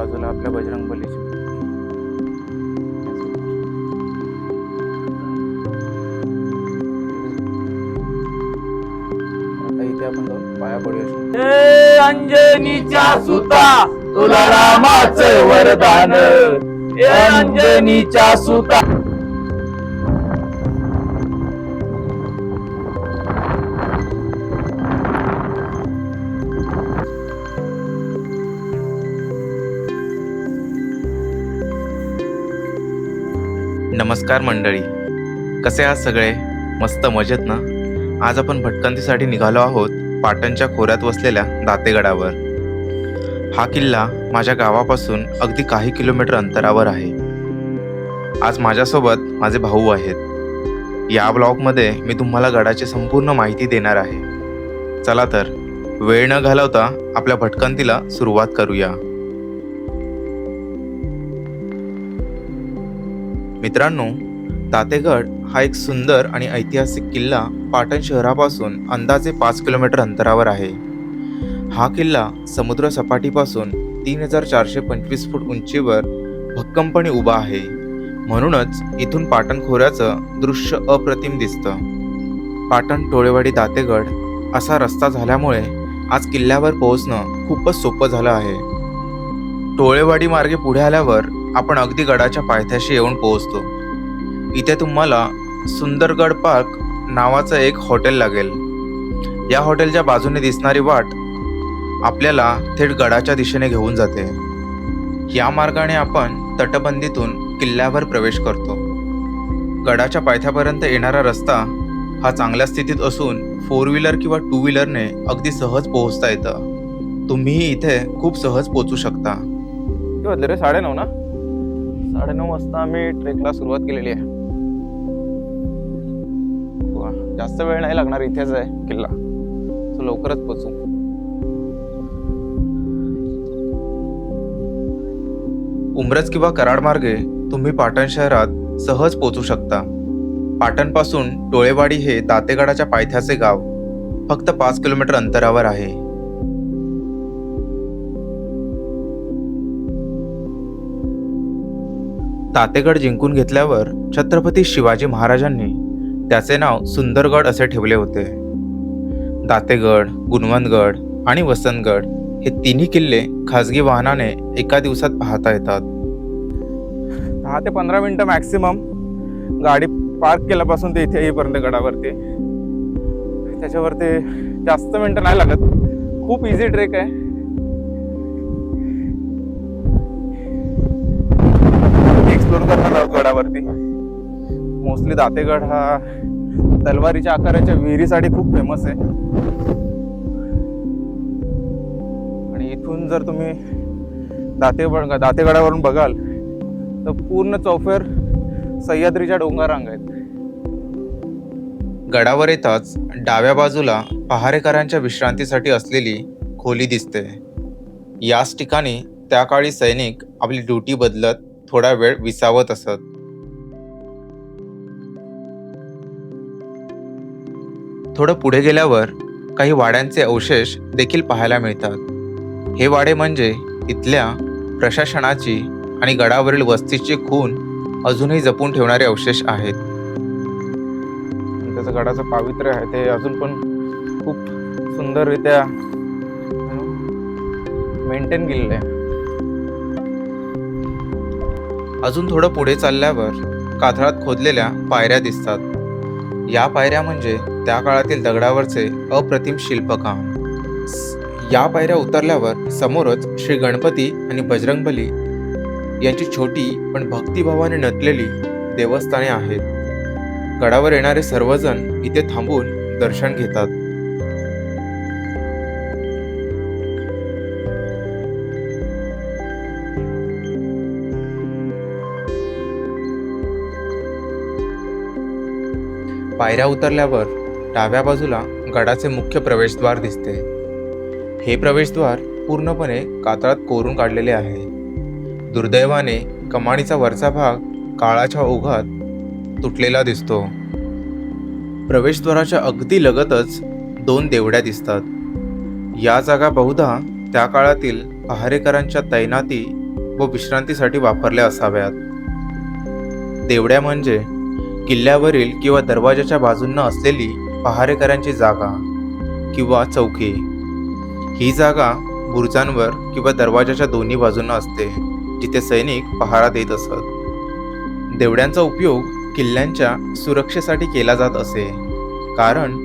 बाजूला आपल्या बजरंग बलीची. आता आपण जाऊन पाया पडूया. अंजनीच्या सुता तुला रामाच वरदान. ए अंजनीच्या सुता. नमस्कार मंडळी. कसे आहात सगळे? मस्त मजेत ना? आज आपण भटकंतीसाठी निघालो आहोत पाटणच्या खोऱ्यात वसलेल्या दातेगडावर. हा किल्ला माझ्या गावापासून अगदी काही किलोमीटर अंतरावर आहे. आज माझ्यासोबत माझे भाऊ आहेत. या ब्लॉगमध्ये मी तुम्हाला गडाची संपूर्ण माहिती देणार आहे. चला तर वेळ न घालवता आपल्या भटकंतीला सुरुवात करूया. मित्रांनो तातेगड हा एक सुंदर आणि ऐतिहासिक किल्ला पाटण शहरापासून अंदाजे पाच किलोमीटर अंतरावर आहे. हा किल्ला समुद्र सपाटीपासून तीन हजार चारशे पंचवीस फूट उंचीवर भक्कमपणे उभा आहे. म्हणूनच इथून पाटण खोऱ्याचं दृश्य अप्रतिम दिसतं. पाटण टोळेवाडी दातेगड असा रस्ता झाल्यामुळे आज किल्ल्यावर पोहोचणं खूपच सोपं झालं आहे. टोळेवाडी मार्गे पुढे आल्यावर आपण अगदी गडाच्या पायथ्याशी येऊन पोहोचतो. इथे तुम्हाला सुंदरगड पार्क नावाचं एक हॉटेल लागेल. या हॉटेलच्या बाजूने दिसणारी वाट आपल्याला थेट गडाच्या दिशेने घेऊन जाते. या मार्गाने आपण तटबंदीतून किल्ल्यावर प्रवेश करतो. गडाच्या पायथ्यापर्यंत येणारा रस्ता हा चांगल्या स्थितीत असून फोर व्हीलर किंवा टू व्हीलरने अगदी सहज पोहोचता येतं. तुम्हीही इथे खूप सहज पोचू शकता. साडेनऊ ना? साडेनऊ वाजता आम्ही ट्रेकला सुरुवात केलेली आहे. जास्त वेळ नाही लागणार इथेच आहे किल्ला. सो लवकरच पोचू. उमरज किंवा कराड मार्गे तुम्ही पाटण शहरात सहज पोचू शकता. पाटणपासून टोळेवाडी हे दातेगडाच्या पायथ्याचे गाव फक्त पाच किलोमीटर अंतरावर आहे. तातेगड जिंकून घेतल्यावर छत्रपती शिवाजी महाराजांनी त्याचे नाव सुंदरगड असे ठेवले होते. दातेगड गुणवंतगड आणि वसंतगड हे तिन्ही किल्ले खासगी वाहनाने एका दिवसात पाहता येतात. दहा ते पंधरा मिनटं मॅक्सिमम गाडी पार्क केल्यापासून ते इथे येईपर्यंत गडावरती. त्याच्यावरती जास्त मिनटं नाही लागत. खूप इझी ट्रेक आहे. गडावरती मोस्टली दातेगड हा तलवारीच्या आकाराच्या विहिरीसाठी खूप फेमस आहे. आणि इथून जर तुम्ही दाते दातेगडावरून बघाल तर पूर्ण चौफेर सह्याद्रीच्या डोंगरांग आहेत. गडावर येताच डाव्या बाजूला पहारेकरांच्या विश्रांतीसाठी असलेली खोली दिसते. याच ठिकाणी त्या काळी सैनिक आपली ड्युटी बदलत थोडा वेळ विसावत असत. थोडं पुढे गेल्यावर काही वाड्यांचे अवशेष देखील पाहायला मिळतात. हे वाडे म्हणजे इथल्या प्रशासनाची आणि गडावरील वस्तीची खून अजूनही जपून ठेवणारे अवशेष आहेत. त्याचं गडाचं पावित्र्य आहे ते अजून पण खूप सुंदररित्या मेंटेन केलेलं आहे. अजून थोडं पुढे चालल्यावर कातळात खोदलेल्या पायऱ्या दिसतात. या पायऱ्या म्हणजे त्या काळातील दगडावरचे अप्रतिम शिल्पकाम. या पायऱ्या उतरल्यावर समोरच श्री गणपती आणि बजरंगबली यांची छोटी पण भक्तिभावाने नटलेली देवस्थाने आहेत. गडावर येणारे सर्वजण इथे थांबून दर्शन घेतात. पायऱ्या उतरल्यावर डाव्या बाजूला गडाचे मुख्य प्रवेशद्वार दिसते. हे प्रवेशद्वार पूर्णपणे कातळात कोरून काढलेले आहे. दुर्दैवाने कमाणीचा वरचा भाग काळाच्या ओघात तुटलेला दिसतो. प्रवेशद्वाराच्या अगदी लगतच दोन देवड्या दिसतात. या जागा बहुधा त्या काळातील पहारेकरांच्या तैनाती व विश्रांतीसाठी वापरल्या असाव्यात. देवड्या म्हणजे किल्ल्यावरील किंवा दरवाजाच्या बाजूंना असलेली पहारेकऱ्यांची जागा किंवा चौकी. ही जागा बुरुजांवर किंवा दरवाजाच्या दोन्ही बाजूंना असते जिथे सैनिक पहारा देत असत. देवड्यांचा उपयोग किल्ल्यांच्या सुरक्षेसाठी केला जात असे कारण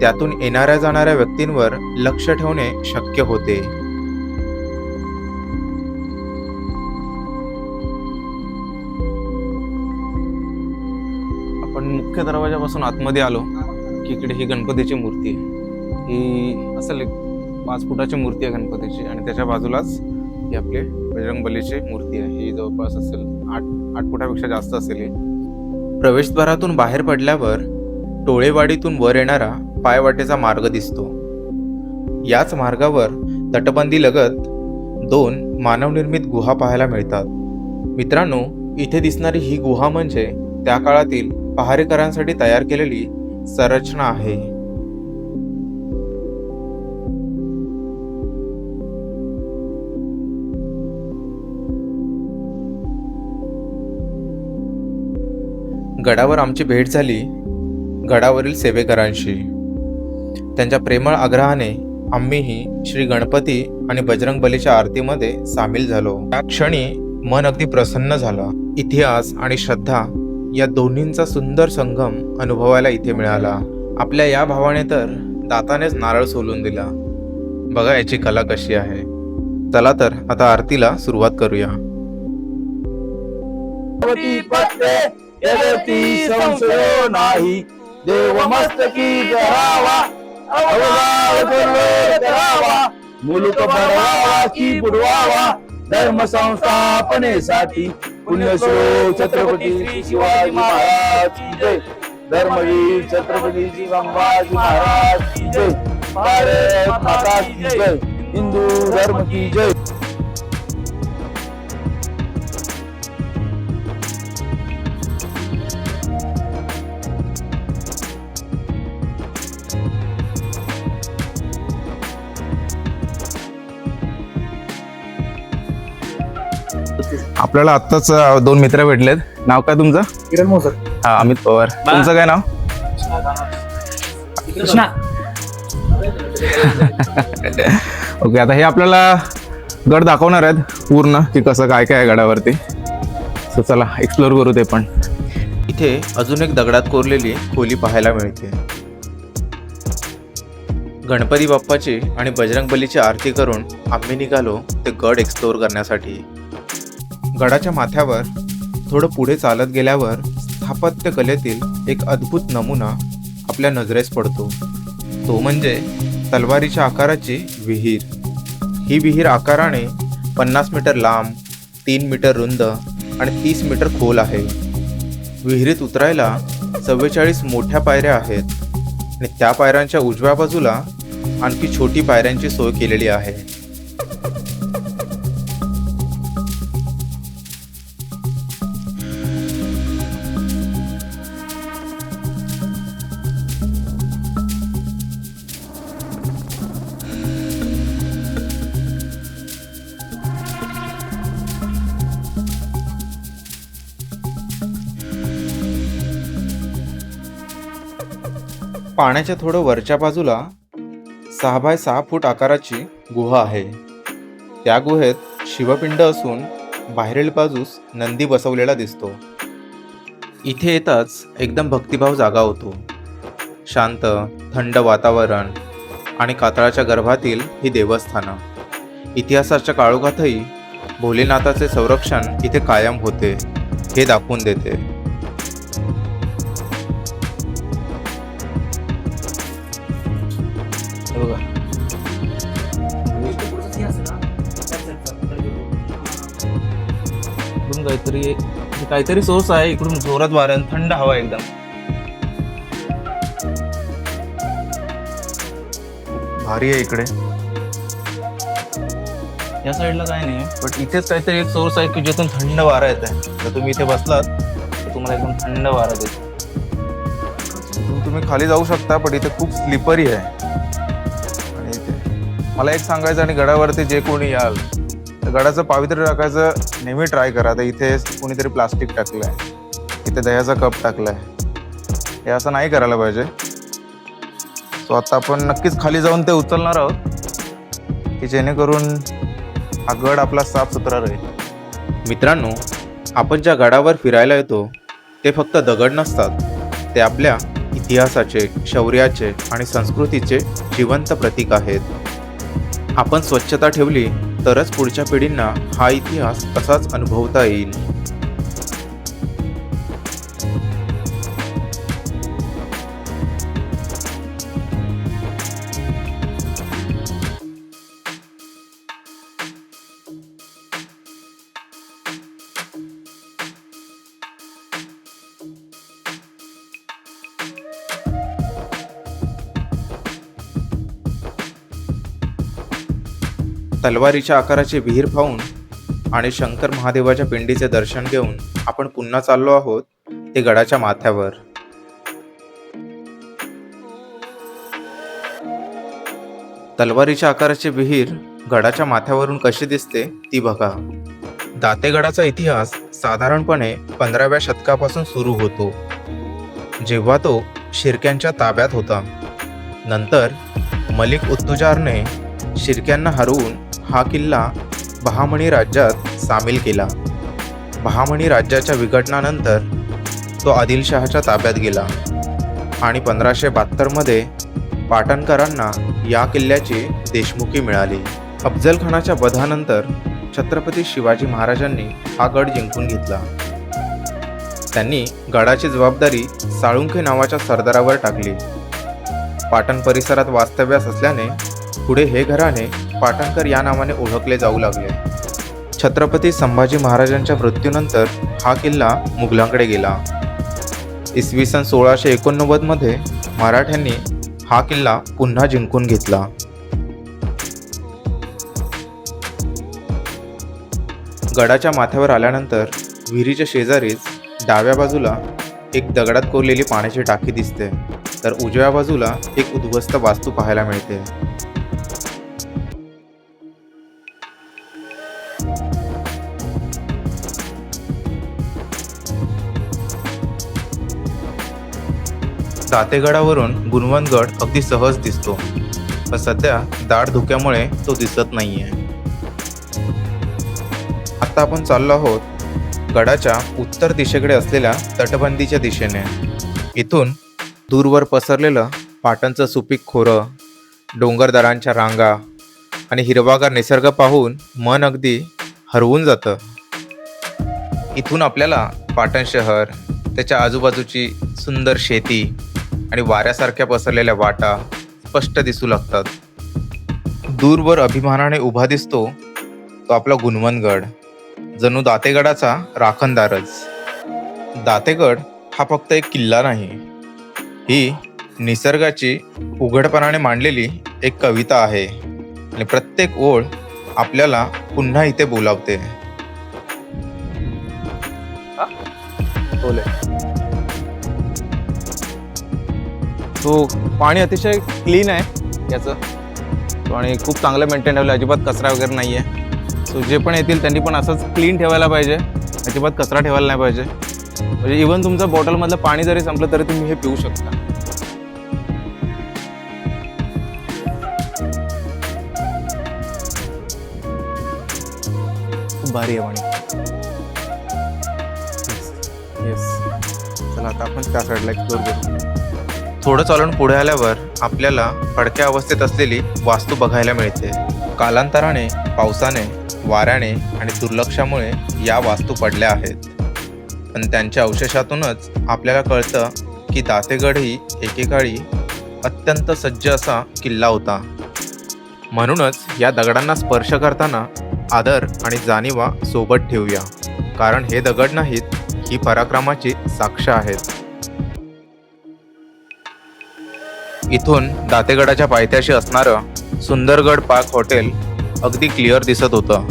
त्यातून येणाऱ्या जाणाऱ्या व्यक्तींवर लक्ष ठेवणे शक्य होते. आपण मुख्य दरवाजापासून आतमध्ये आलो की इकडे ही गणपतीची मूर्ती आहे. ही असेल एक पाच फुटाची मूर्ती आहे गणपतीची आणि त्याच्या बाजूलाच ही आपली बजरंगबलीची मूर्ती आहे. ही जवळपास असेल आठ आठ फुटापेक्षा जास्त असेल ही. प्रवेशद्वारातून बाहेर पडल्यावर टोळेवाडीतून वर येणारा पायवाटेचा मार्ग दिसतो. याच मार्गावर तटबंदी लगत दोन मानवनिर्मित गुहा पाहायला मिळतात. मित्रांनो इथे दिसणारी ही गुहा म्हणजे त्या काळातील पहारेकरांसाठी तयार केलेली संरचना आहे. गडावर आमची भेट झाली. गडावरील सेवेकरांशी. त्यांच्या प्रेमळ आग्रहाने आम्हीही श्री गणपती आणि बजरंग बलीच्या आरतीमध्ये सामील झालो. त्या क्षणी मन अगदी प्रसन्न झालं. इतिहास आणि श्रद्धा या दोन्हींचा सुंदर संगम अनुभवायला इथे मिळाला. आपल्या या भावाने तर दातानेच नारळ सोलून दिला. बघा याची कला कशी आहे. चला तर आता आरतीला सुरुवात करूया. नाही. देव मस्तकी धरावा मुलुक बडवावा की बुडवावा धर्म संस्थापनेसाठी पुण्यश्लोक छत्रपती श्री शिवाजी महाराज जय. धर्मवीर छत्रपती श्री संभाजी महाराज जय. भारत माता की जय. हिंदू धर्म की जय. आपल्याला आत्ताच दोन मित्र भेटलेत. नाव काय तुमचं? किरण मोसर. हा अमित पवार. तुमचं काय नाव? कृष्णा. ओके आता हे आपल्याला गड दाखवणार आहेत पूर्ण की कसं काय काय आहे गडावरती. सो चला एक्सप्लोर करू ते पण. इथे अजून एक दगडात कोरलेली खोली पाहायला मिळते. गणपती बाप्पाची आणि बजरंग बलीची आरती करून आम्ही निघालो ते गड एक्सप्लोर करण्यासाठी. गडाच्या माथ्यावर थोडं पुढे चालत गेल्यावर स्थापत्य कलेतील एक अद्भुत नमुना आपल्या नजरेस पडतो. तो म्हणजे तलवारीच्या आकाराची विहीर. ही विहीर आकाराने पन्नास मीटर लांब तीन मीटर रुंद आणि तीस मीटर खोल आहे. विहिरीत उतरायला चव्वेचाळीस मोठ्या पायऱ्या आहेत आणि त्या पायऱ्यांच्या उजव्या बाजूला आणखी छोटी पायऱ्यांची सोय केलेली आहे. पाण्याच्या थोडं वरच्या बाजूला सहा बाय सहा फूट आकाराची गुहा आहे. त्या गुहेत शिवपिंड असून बाहेरील बाजूस नंदी बसवलेला दिसतो. इथे येताच एकदम भक्तिभाव जागा होतो. शांत थंड वातावरण आणि कातळाच्या गर्भातील ही देवस्थानं. इतिहासाच्या काळोखातही भोलेनाथाचे संरक्षण इथे कायम होते हे दाखवून देते. इकडून काहीतरी एक काहीतरी सोर्स आहे इकडून जोरात वारा आहे, थंड हवा एकदम. भारी आहे इकडे. या साईडला काय नाही बट इथेच काहीतरी एक सोर्स आहे की जिथून थंड वारा येत आहे जर तुम्ही इथे बसलात तर तुम्हाला एकदम थंड वारा देतो तुम्ही खाली जाऊ शकता पण इथे खूप स्लिपरी आहे. आणि इथे मला एक सांगायचं आणि गडावरती जे कोणी याल गडाचं पावित्र्य राखायचं नेहमी ट्राय करा. आता इथे कुणीतरी प्लास्टिक टाकलं आहे इथे दह्याचा कप टाकला आहे हे असं नाही करायला पाहिजे. सो आता आपण नक्कीच खाली जाऊन ते उचलणार आहोत की जेणेकरून हा गड आपला साफ सुथरा राहील. मित्रांनो आपण ज्या गडावर फिरायला येतो ते फक्त दगड नसतात. ते आपल्या इतिहासाचे शौर्याचे आणि संस्कृतीचे जिवंत प्रतीक आहेत. आपण स्वच्छता ठेवली तरच पुढच्या पिढींना हा इतिहास तसाच अनुभवता येईल. तलवारीच्या आकाराचे विहीर पाहून आणि शंकर महादेवाच्या पिंडीचे दर्शन घेऊन आपण पुन्हा चाललो आहोत ते गडाच्या माथ्यावर. तलवारीच्या आकाराची विहीर गडाच्या माथ्यावरून कशी दिसते ती बघा. दातेगडाचा इतिहास साधारणपणे पंधराव्या शतकापासून सुरू होतो. जेव्हा तो शिर्क्यांच्या ताब्यात होता. नंतर मलिक उत्तुजारने शिर्क्यांना हरवून हा किल्ला बहामणी राज्यात सामील केला. बहामणी राज्याच्या विघटनानंतर तो आदिलशहाच्या ताब्यात गेला आणि पंधराशे बहात्तरमध्ये पाटणकरांना या किल्ल्याची देशमुखी मिळाली. अफजलखानाच्या वधानंतर छत्रपती शिवाजी महाराजांनी हा गड जिंकून घेतला. त्यांनी गडाची जबाबदारी साळुंखे नावाच्या सरदारावर टाकली. पाटण परिसरात वास्तव्यास असल्याने पुढे हे घराणे पाटणकर या नावाने ओळखले जाऊ लागले. छत्रपती संभाजी महाराजांच्या मृत्यूनंतर हा किल्ला मुघलांकडे गेला. इसवी सन सोळाशे एकोणनव्वदमध्ये मराठ्यांनी हा किल्ला पुन्हा जिंकून घेतला. गडाच्या माथ्यावर आल्यानंतर विहिरीच्या शेजारीच डाव्या बाजूला एक दगडात कोरलेली पाण्याची टाकी दिसते. तर उजव्या बाजूला एक उद्ध्वस्त वास्तू पाहायला मिळते. सातेगडावरून गुणवंतगड अगदी सहज दिसतो. पण सध्या दाट धुक्यामुळे तो दिसत नाहीये. आता आपण चाललो आहोत गडाच्या उत्तर दिशेकडे असलेल्या तटबंदीच्या दिशेने. इथून दूरवर पसरलेलं पाटणचं सुपीक खोरं डोंगरदारांच्या रांगा आणि हिरवागार निसर्ग पाहून मन अगदी हरवून जातं. इथून आपल्याला पाटण शहर त्याच्या आजूबाजूची सुंदर शेती आणि वाऱ्यासारख्या पसरलेल्या वाटा स्पष्ट दिसू लागतात. दूरवर अभिमानाने उभा दिसतो तो आपला गुणवनगड जणू दातेगडाचा राखणदारच. दातेगड हा फक्त एक किल्ला नाही ही निसर्गाची उघडपणाने मांडलेली एक कविता आहे आणि प्रत्येक ओळ आपल्याला पुन्हा इथे बोलावते. सो पाणी अतिशय क्लीन आहे याचं. आणि खूप चांगलं मेंटेन ठेवलं अजिबात कचरा वगैरे नाही आहे सो जे पण येतील त्यांनी पण असंच क्लीन ठेवायला पाहिजे. अजिबात कचरा ठेवायला नाही पाहिजे. म्हणजे इवन तुमचं बॉटलमधलं पाणी जरी संपलं तरी तुम्ही हे पिऊ शकता. खूप भारी आहे पाणी. येस चला आता आपण त्या साईडला एक्सप्लोर करू. थोडं चालून पुढे आल्यावर आपल्याला फडक्या अवस्थेत असलेली वास्तू बघायला मिळते. कालांतराने पावसाने वाऱ्याने आणि दुर्लक्षामुळे या वास्तू पडल्या आहेत. पण त्यांच्या अवशेषातूनच आपल्याला कळतं की दातेगड ही एकेकाळी अत्यंत सज्ज असा किल्ला होता. म्हणूनच या दगडांना स्पर्श करताना आदर आणि जाणीवा सोबत ठेवूया. कारण हे दगड नाहीत ही पराक्रमाची साक्ष आहेत. इथून दातेगडाच्या पायथ्याशी असणारं सुंदरगड पार्क हॉटेल अगदी क्लिअर दिसत होतं.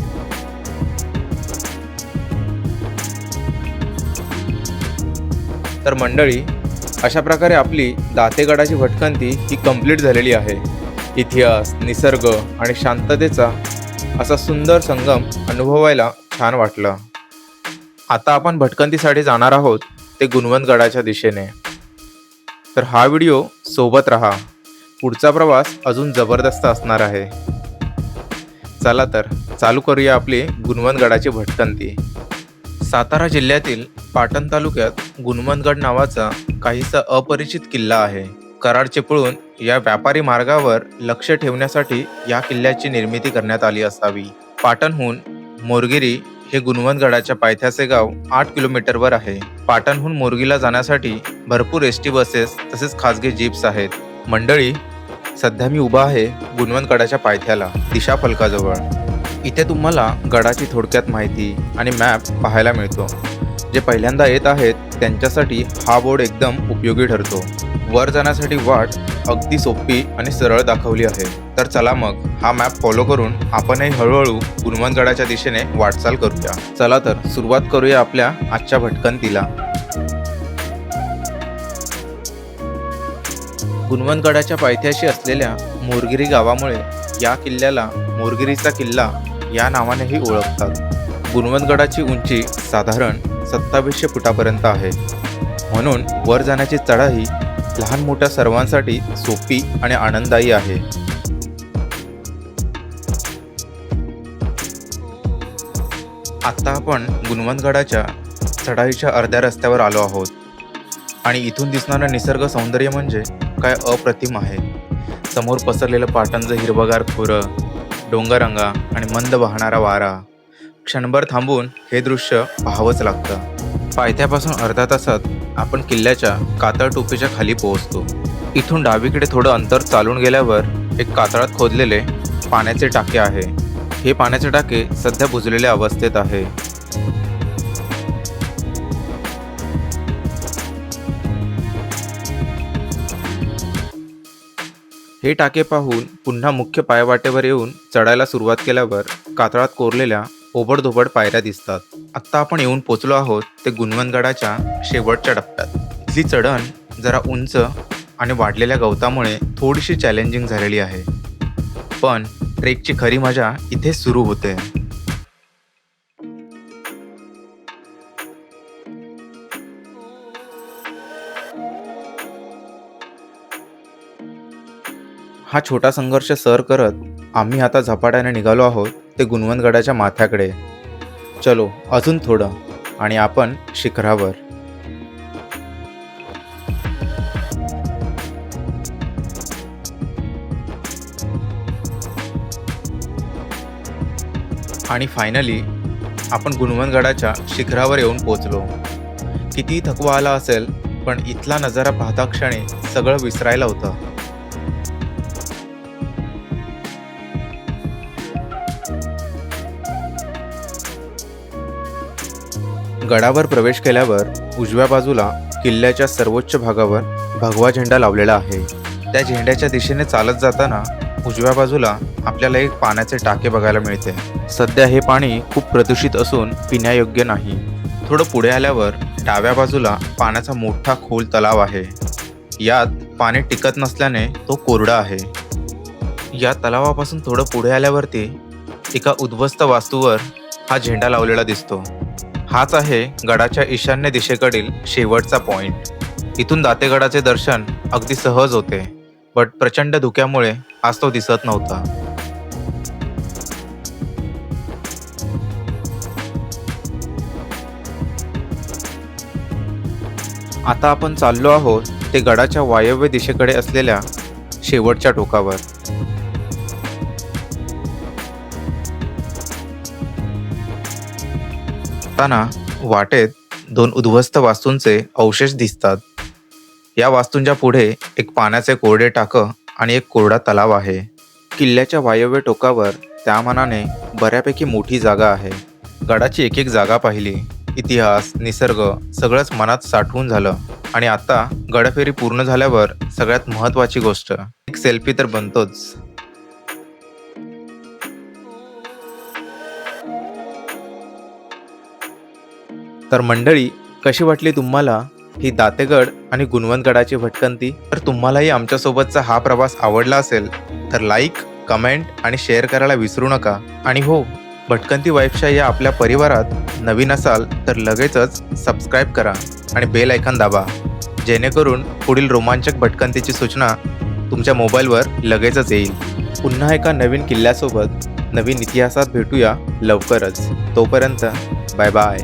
तर मंडळी अशा प्रकारे आपली दातेगडाची भटकंती ही कंप्लीट झालेली आहे. इतिहास निसर्ग आणि शांततेचा असा सुंदर संगम अनुभवायला छान वाटलं. आता आपण भटकंतीसाठी जाणार आहोत ते गुणवंतगडाच्या दिशेने. तर हा व्हिडिओ सोबत राहा. पुढचा प्रवास अजून जबरदस्त असणार आहे. चला तर चालू करूया आपली गुणवंतगडाची भटकंती. सातारा जिल्ह्यातील पाटण तालुक्यात गुणवंतगड नावाचा काहीसा अपरिचित किल्ला आहे. कराड चिपळूण या व्यापारी मार्गावर लक्ष ठेवण्यासाठी या किल्ल्याची निर्मिती करण्यात आली असावी. पाटणहून मोरगिरी हे गुणवंतगडाच्या पायथ्याचे गाव आठ किलोमीटरवर आहे. पाटणहून मोरगीला जाण्यासाठी भरपूर एस टी बसेस तसेच खासगी जीप्स आहेत. मंडळी सध्या मी उभा आहे गुणवंतगडाच्या पायथ्याला दिशा फलकाजवळ. इथे तुम्हाला गडाची थोडक्यात माहिती आणि मॅप पाहायला मिळतो. जे पहिल्यांदा येत आहेत त्यांच्यासाठी हा बोर्ड एकदम उपयोगी ठरतो. वर जाण्यासाठी वाट अगदी सोपी आणि सरळ दाखवली आहे. तर चला मग हा मॅप फॉलो करून आपणही हळूहळू गुणवंतगडाच्या दिशेने वाटचाल करूया. चला तर सुरुवात करूया आपल्या आजच्या भटकंतीला. गुणवंतगडाच्या पायथ्याशी असलेल्या मोरगिरी गावामुळे या किल्ल्याला मोरगिरीचा किल्ला या नावानेही ओळखतात. गुणवंतगडाची उंची साधारण सत्तावीसशे फुटापर्यंत आहे. म्हणून वर जाण्याची चढाई लहान मोठ्या सर्वांसाठी सोपी आणि आनंददायी आहे. आत्ता आपण गुणवंतगडाच्या चढाईच्या अर्ध्या रस्त्यावर आलो आहोत. आणि इथून दिसणारं निसर्ग सौंदर्य म्हणजे काय अप्रतिम आहे. समोर पसरलेलं पाटणचं हिरवगार खोरं डोंगरंगा आणि मंद वाहणारा वारा. क्षणभर थांबून हे दृश्य पाहावंच लागतं. पायथ्यापासून अर्ध्या तासात आपण किल्ल्याच्या कातळ टोपीच्या खाली पोहोचतो. इथून डावीकडे थोडं अंतर चालून गेल्यावर एक कातळात खोदलेले पाण्याचे टाके आहे. हे पाण्याचे टाके सध्या बुजलेल्या अवस्थेत आहे. हे टाके पाहून पुन्हा मुख्य पायवाटेवर येऊन चढायला सुरुवात केल्यावर कातळात कोरलेल्या ओबडधोबड पायऱ्या दिसतात. आत्ता आपण येऊन पोचलो आहोत ते गुणवंतगडाच्या शेवटच्या टप्प्यात. इथली चढण जरा उंच आणि वाढलेल्या गवतामुळे थोडीशी चॅलेंजिंग झालेली आहे. पण ट्रेकची खरी मजा इथे सुरू होते. हा छोटा संघर्ष सर करत आम्ही आता झपाट्याने निघालो आहोत ते गुणवंतगडाच्या माथ्याकडे. चलो अजून थोडं आणि आपण शिखरावर. आणि फायनली आपण गुणवंतगडाच्या शिखरावर येऊन पोचलो किती थकवा आला असेल पण इथला नजारा पाहता क्षणी सगळं विसरायला होतं. गडावर प्रवेश केल्यावर उजव्या बाजूला किल्ल्याच्या सर्वोच्च भागावर भगवा झेंडा लावलेला आहे. त्या झेंड्याच्या दिशेने चालत जाताना उजव्या बाजूला आपल्याला एक पाण्याचे टाके बघायला मिळते. सध्या हे पाणी खूप प्रदूषित असून पिण्यायोग्य नाही. थोडं पुढे आल्यावर डाव्या बाजूला पाण्याचा मोठा खोल तलाव आहे. यात पाणी टिकत नसल्याने तो कोरडा आहे. या तलावापासून थोडं पुढे आल्यावरती एका उद्ध्वस्त वास्तूवर हा झेंडा लावलेला दिसतो. हाच आहे गडाच्या ईशान्य दिशेकडील शेवटचा पॉइंट. इथून दातेगडाचे दर्शन अगदी सहज होते बट प्रचंड धुक्यामुळे आज तो दिसत नव्हता. आता आपण चाललो आहोत ते गडाच्या वायव्य दिशेकडे असलेल्या शेवटच्या टोकावर. असताना वाटेत दोन उद्ध्वस्त वास्तूंचे अवशेष दिसतात. या वास्तूंच्या पुढे एक पाण्याचे कोरडे टाकं आणि एक कोरडा तलाव आहे. किल्ल्याच्या वायव्य टोकावर त्या मानाने बऱ्यापैकी मोठी जागा आहे. गडाची एक एक जागा पाहिली. इतिहास निसर्ग सगळंच मनात साठवून झालं आणि आता गडफेरी पूर्ण झाल्यावर सगळ्यात महत्त्वाची गोष्ट. एक सेल्फी तर बनतोच. तर मंडळी कशी वाटली तुम्हाला ही दातेगड आणि गुणवंतगडाची भटकंती? तर तुम्हालाही आमच्यासोबतचा हा प्रवास आवडला असेल तर लाईक कमेंट आणि शेअर करायला विसरू नका. आणि हो भटकंती वाईफच्या या आपल्या परिवारात नवीन असाल तर लगेचच सबस्क्राईब करा आणि बेल ऐकन दाबा. जेणेकरून पुढील रोमांचक भटकंतीची सूचना तुमच्या मोबाईलवर लगेचच येईल. पुन्हा एका नवीन किल्ल्यासोबत नवीन इतिहासात भेटूया लवकरच. तोपर्यंत बाय बाय